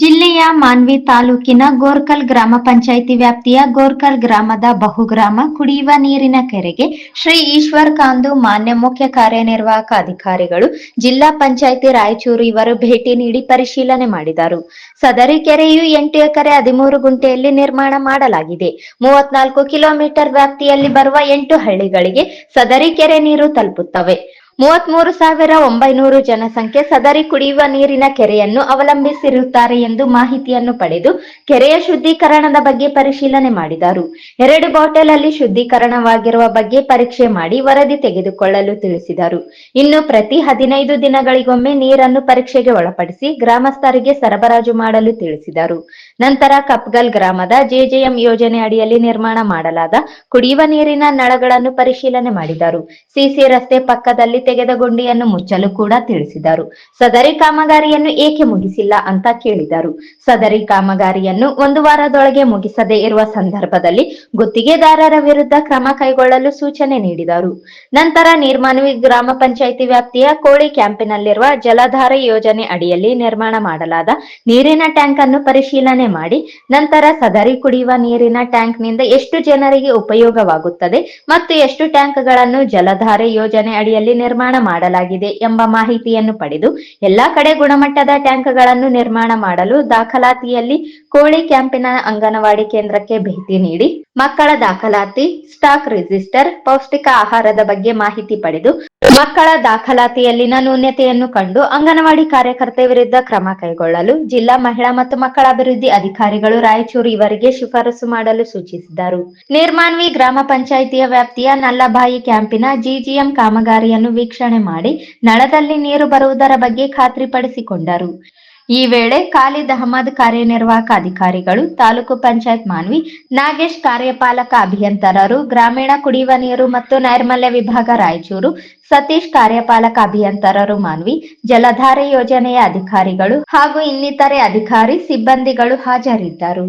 ಜಿಲ್ಲೆಯ ಮಾನ್ವಿ ತಾಲೂಕಿನ ಗೋರ್ಕಲ್ ಗ್ರಾಮ ಪಂಚಾಯಿತಿ ವ್ಯಾಪ್ತಿಯ ಗೋರ್ಕಲ್ ಗ್ರಾಮದ ಬಹುಗ್ರಾಮ ಕುಡಿಯುವ ನೀರಿನ ಕೆರೆಗೆ ಶ್ರೀ ಈಶ್ವರ್ ಕಾಂದು ಮಾನ್ಯ ಮುಖ್ಯ ಕಾರ್ಯನಿರ್ವಾಹಕ ಅಧಿಕಾರಿಗಳು, ಜಿಲ್ಲಾ ಪಂಚಾಯಿತಿ ರಾಯಚೂರು ಇವರು ಭೇಟಿ ನೀಡಿ ಪರಿಶೀಲನೆ ಮಾಡಿದರು. ಸದರಿ ಕೆರೆಯು ಎಂಟು ಎಕರೆ ಹದಿಮೂರು ಗುಂಟೆಯಲ್ಲಿ ನಿರ್ಮಾಣ ಮಾಡಲಾಗಿದೆ. ಮೂವತ್ನಾಲ್ಕು ಕಿಲೋಮೀಟರ್ ವ್ಯಾಪ್ತಿಯಲ್ಲಿ ಬರುವ ಎಂಟು ಹಳ್ಳಿಗಳಿಗೆ ಸದರಿ ಕೆರೆ ನೀರು ತಲುಪುತ್ತವೆ. ಮೂವತ್ಮೂರು ಸಾವಿರ ಒಂಬೈನೂರು ಜನಸಂಖ್ಯೆ ಸದರಿ ಕುಡಿಯುವ ನೀರಿನ ಕೆರೆಯನ್ನು ಅವಲಂಬಿಸಿರುತ್ತಾರೆ ಎಂದು ಮಾಹಿತಿಯನ್ನು ಪಡೆದು ಕೆರೆಯ ಶುದ್ಧೀಕರಣದ ಬಗ್ಗೆ ಪರಿಶೀಲನೆ ಮಾಡಿದರು. ಎರಡು ಬಾಟಲ್ ಅಲ್ಲಿ ಶುದ್ಧೀಕರಣವಾಗಿರುವ ಬಗ್ಗೆ ಪರೀಕ್ಷೆ ಮಾಡಿ ವರದಿ ತೆಗೆದುಕೊಳ್ಳಲು ತಿಳಿಸಿದರು. ಇನ್ನು ಪ್ರತಿ ಹದಿನೈದು ದಿನಗಳಿಗೊಮ್ಮೆ ನೀರನ್ನು ಪರೀಕ್ಷೆಗೆ ಒಳಪಡಿಸಿ ಗ್ರಾಮಸ್ಥರಿಗೆ ಸರಬರಾಜು ಮಾಡಲು ತಿಳಿಸಿದರು. ನಂತರ ಕಪ್ಗಲ್ ಗ್ರಾಮದ ಜೆಜೆಎಂ ಯೋಜನೆ ಅಡಿಯಲ್ಲಿ ನಿರ್ಮಾಣ ಮಾಡಲಾದ ಕುಡಿಯುವ ನೀರಿನ ನಳಗಳನ್ನು ಪರಿಶೀಲನೆ ಮಾಡಿದರು. ಸಿಸಿ ರಸ್ತೆ ಪಕ್ಕದಲ್ಲಿ ತೆಗೆದ ಗುಂಡಿಯನ್ನು ಮುಚ್ಚಲು ಕೂಡ ತಿಳಿಸಿದರು. ಸದರಿ ಕಾಮಗಾರಿಯನ್ನು ಏಕೆ ಮುಗಿಸಿಲ್ಲ ಅಂತ ಕೇಳಿದರು. ಸದರಿ ಕಾಮಗಾರಿಯನ್ನು ಒಂದು ವಾರದೊಳಗೆ ಮುಗಿಸದೇ ಇರುವ ಸಂದರ್ಭದಲ್ಲಿ ಗುತ್ತಿಗೆದಾರರ ವಿರುದ್ಧ ಕ್ರಮ ಕೈಗೊಳ್ಳಲು ಸೂಚನೆ ನೀಡಿದರು. ನಂತರ ನೀರ್ಮಾನ್ವಿ ಗ್ರಾಮ ಪಂಚಾಯಿತಿ ವ್ಯಾಪ್ತಿಯ ಕೋಳಿ ಕ್ಯಾಂಪಿನಲ್ಲಿರುವ ಜಲಧಾರೆ ಯೋಜನೆ ಅಡಿಯಲ್ಲಿ ನಿರ್ಮಾಣ ಮಾಡಲಾದ ನೀರಿನ ಟ್ಯಾಂಕ್ ಅನ್ನು ಪರಿಶೀಲನೆ ಮಾಡಿ, ನಂತರ ಸದರಿ ಕುಡಿಯುವ ನೀರಿನ ಟ್ಯಾಂಕ್ನಿಂದ ಎಷ್ಟು ಜನರಿಗೆ ಉಪಯೋಗವಾಗುತ್ತದೆ ಮತ್ತು ಎಷ್ಟು ಟ್ಯಾಂಕ್ಗಳನ್ನು ಜಲಧಾರೆ ಯೋಜನೆ ಅಡಿಯಲ್ಲಿ ನಿರ್ಮಾಣ ಮಾಡಲಾಗಿದೆ ಎಂಬ ಮಾಹಿತಿಯನ್ನು ಪಡೆದು ಎಲ್ಲಾ ಕಡೆ ಗುಣಮಟ್ಟದ ಟ್ಯಾಂಕ್ಗಳನ್ನು ನಿರ್ಮಾಣ ಮಾಡಲು ದಾಖಲಾತಿಯಲ್ಲಿ ಕೋಳಿ ಕ್ಯಾಂಪಿನ ಅಂಗನವಾಡಿ ಕೇಂದ್ರಕ್ಕೆ ಭೇಟಿ ನೀಡಿ ಮಕ್ಕಳ ದಾಖಲಾತಿ, ಸ್ಟಾಕ್ ರಿಜಿಸ್ಟರ್, ಪೌಷ್ಟಿಕ ಆಹಾರದ ಬಗ್ಗೆ ಮಾಹಿತಿ ಪಡೆದು ಮಕ್ಕಳ ದಾಖಲಾತಿಯಲ್ಲಿನ ನ್ಯೂನ್ಯತೆಯನ್ನು ಕಂಡು ಅಂಗನವಾಡಿ ಕಾರ್ಯಕರ್ತೆ ವಿರುದ್ಧ ಕ್ರಮ ಕೈಗೊಳ್ಳಲು ಜಿಲ್ಲಾ ಮಹಿಳಾ ಮತ್ತು ಮಕ್ಕಳ ಅಭಿವೃದ್ಧಿ ಅಧಿಕಾರಿಗಳು ರಾಯಚೂರು ಇವರಿಗೆ ಶಿಫಾರಸು ಮಾಡಲು ಸೂಚಿಸಿದರು. ನಿರ್ಮಾನ್ವಿ ಗ್ರಾಮ ಪಂಚಾಯಿತಿಯ ವ್ಯಾಪ್ತಿಯ ನಲ್ಲಬಾಯಿ ಕ್ಯಾಂಪಿನ ಜಿಜಿಎಂ ಕಾಮಗಾರಿಯನ್ನು ವೀಕ್ಷಣೆ ಮಾಡಿ, ನಳದಲ್ಲಿ ನೀರು ಬರುವುದರ ಬಗ್ಗೆ ಖಾತ್ರಿಪಡಿಸಿಕೊಂಡರು. ಈ ವೇಳೆ ಖಾಲಿದ್ ಅಹಮದ್ ಕಾರ್ಯನಿರ್ವಾಹಕ ಅಧಿಕಾರಿಗಳು, ತಾಲೂಕು ಪಂಚಾಯತ್ ಮಾನ್ವಿ, ನಾಗೇಶ್ ಕಾರ್ಯಪಾಲಕ ಅಭಿಯಂತರರು, ಗ್ರಾಮೀಣ ಕುಡಿಯುವ ನೀರು ಮತ್ತು ನೈರ್ಮಲ್ಯ ವಿಭಾಗ ರಾಯಚೂರು, ಸತೀಶ್ ಕಾರ್ಯಪಾಲಕ ಅಭಿಯಂತರರು ಮಾನ್ವಿ, ಜಲಧಾರೆ ಯೋಜನೆಯ ಅಧಿಕಾರಿಗಳು ಹಾಗೂ ಇನ್ನಿತರೆ ಅಧಿಕಾರಿ, ಸಿಬ್ಬಂದಿಗಳು ಹಾಜರಿದ್ದರು.